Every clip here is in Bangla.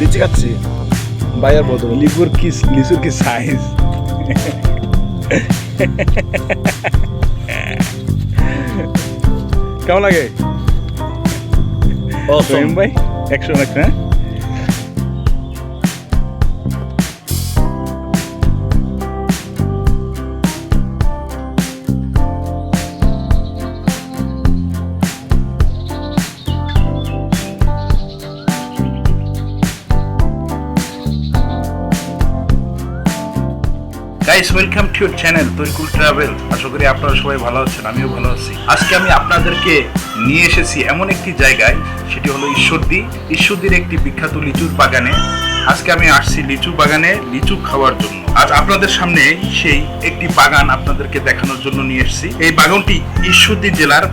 লিচি খাচ্ছি। বাইরের বদল লিচুর কি লিচুর কি সাইজ কেমন লাগে? ভাই একশো এক হ্যাঁ? Guys welcome to your channel Tarikul travel আশা করি আপনারা সবাই ভালো আছেন, আমিও ভালো আছি। আজকে আমি আপনাদেরকে নিয়ে এসেছি এমন একটি জায়গায়, সেটি হলো ঈশ্বরদী। ঈশ্বরদীর একটি বিখ্যাত লিচুর বাগানে। আজকে আমি আসছি লিচু বাগানে লিচু খাওয়ার জন্য। আজ আপনাদের সামনে সেই একটি বাগান আপনাদেরকে দেখানোর জন্য নিয়ে এসেছি। এই বাগানটি ঈশ্বরদী জেলার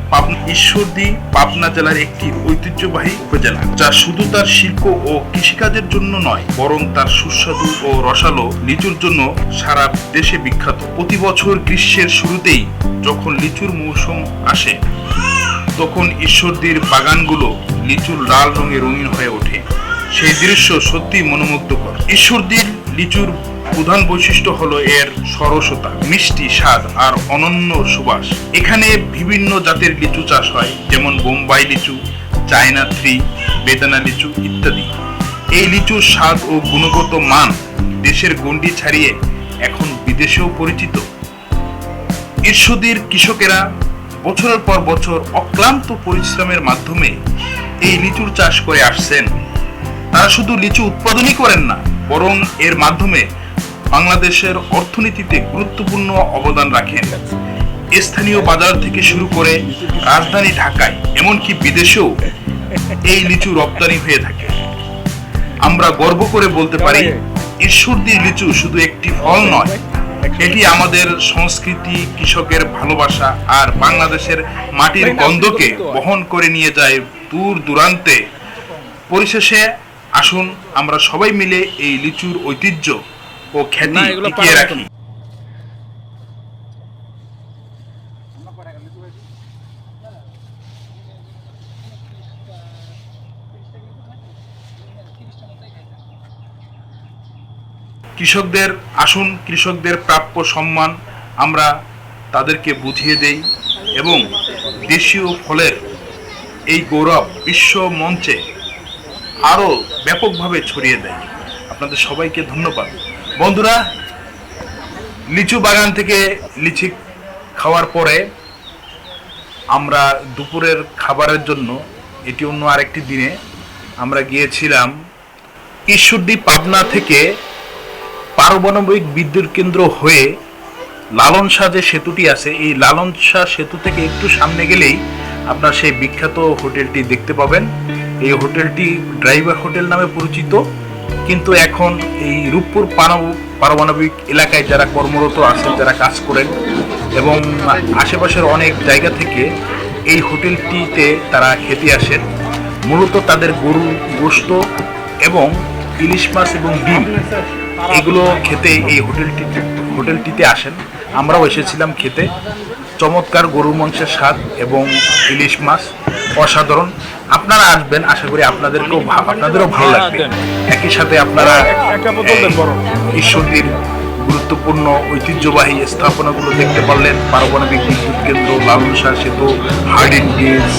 ঈশ্বরদী পাবনা জেলার একটি ঐতিহ্যবাহী উপজেলা, যা শুধু তার শিল্প ও কৃষিকাজের জন্য নয়, বরং তার সুস্বাদু ও রসালো লিচুর জন্য সারা দেশে বিখ্যাত। প্রতি বছর গ্রীষ্মের শুরুতেই যখন লিচুর মৌসুম আসে, তখন ঈশ্বরদীর বাগানগুলো লিচুর লাল রঙে রঙিন হয়ে ওঠে। সেই দৃশ্য সত্যি মনোমুগ্ধকর। ঈশ্বরদীর লিচুর প্রধান বৈশিষ্ট্য হলো এর সরসতা, মিষ্টি স্বাদ আর অনন্য সুবাস। এখানে বিভিন্ন জাতের লিচু চাষ হয়, যেমন বোম্বাই লিচু, চায়না থ্রি, বেদানা লিচু ইত্যাদি। এই লিচুর স্বাদ ও গুণগত মান দেশের গণ্ডি ছাড়িয়ে এখন বিদেশেও পরিচিত। ঈশ্বরদীর কৃষকেরা বছরের পর বছর অক্লান্ত পরিশ্রমের মাধ্যমে এই লিচুর চাষ করে আসছেন। তারা শুধু লিচু উৎপাদনই করেন না, বরং এর মাধ্যমে বাংলাদেশের অর্থনীতিতে গুরুত্বপূর্ণ অবদান রাখেন। স্থানীয় বাজার থেকে শুরু করে রাজধানী ঢাকায়, এমনকি বিদেশেও এই লিচু রপ্তানি হয়ে থাকে। আমরা গর্ব করে বলতে পারি ঈশ্বরদীর লিচু শুধু একটি ফল নয়, এটি আমাদের সংস্কৃতি, কৃষকের ভালোবাসা আর বাংলাদেশের মাটির গন্ধকে বহন করে নিয়ে যায় দূর দূরান্তে। পরিশেষে আসুন আমরা সবাই মিলে এই লিচুর ঐতিহ্য ও খ্যাতি টিকিয়ে রাখি। কৃষকদের আসুন কৃষকদের প্রাপ্য সম্মান আমরা তাদেরকে বুঝিয়ে দেই এবং দেশীয় ফলের এই গৌরব বিশ্ব মঞ্চে আরও ব্যাপকভাবে ছড়িয়ে দেয়। আপনাদের সবাইকে ধন্যবাদ। বন্ধুরা, লিচু বাগান থেকে লিচি খাওয়ার পরে আমরা দুপুরের খাবারের জন্য, এটি অন্য আরেকটি দিনে, আমরা গিয়েছিলাম ঈশ্বরদী পাবনা থেকে পারমাণবিক বিদ্যুৎ কেন্দ্র হয়ে লালন শাহ যে সেতুটি আছে, এই লালন শাহ সেতু থেকে একটু সামনে গেলেই আপনার সেই বিখ্যাত হোটেলটি দেখতে পাবেন। এই হোটেলটি ড্রাইভার হোটেল নামে পরিচিত। কিন্তু এখন এই রূপপুর পারমাণবিক এলাকায় যারা কর্মরত আছেন, যারা কাজ করেন এবং আশেপাশের অনেক জায়গা থেকে এই হোটেলটিতে তারা খেতে আসেন। মূলত তাদের গরু, গোস্ত এবং ইলিশ মাছ এবং ডিম এগুলো খেতে এই হোটেলটি হোটেলটিতে আসেন। আমরাও এসেছিলাম খেতে। চমৎকার গরুর মাংসের স্বাদ এবং ইলিশ মাছ অসাধারণ। আপনারা আসবেন আশা করি আপনাদেরকেও আপনাদেরও ভালো লাগবে। একই সাথে আপনারা ঈশ্বরদীর গুরুত্বপূর্ণ ঐতিহ্যবাহী স্থাপনাগুলো দেখতে পারলেন। পারমাণবিক বিদ্যুৎ কেন্দ্র লালন শাহ সেতু হার্ডিন ব্রিজ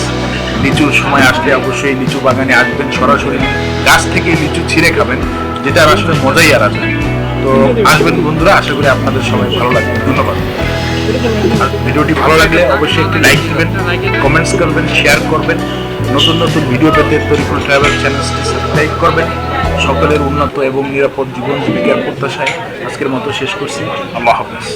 লিচুর সময় আসলে অবশ্যই লিচু বাগানে আসবেন সরাসরি। গাছ থেকে লিচু ছিঁড়ে খাবেন যেটা আসলে মজাই আলাদা। তো আসবেন বন্ধুরা আশা করি আপনাদের সবাই ভালো লাগবে। ধন্যবাদ। আর ভিডিওটি ভালো লাগলে অবশ্যই একটি লাইক দিবেন কমেন্টস করবেন শেয়ার করবেন। নতুন নতুন ভিডিও পেতে তরিকুল ট্রাভেল চ্যানেলটি সাবস্ক্রাইব করবেন। সকলের উন্নত এবং নিরাপদ জীবন জীবিকার প্রত্যাশায় আজকের মতো শেষ করছি। আল্লাহ হাফিজ।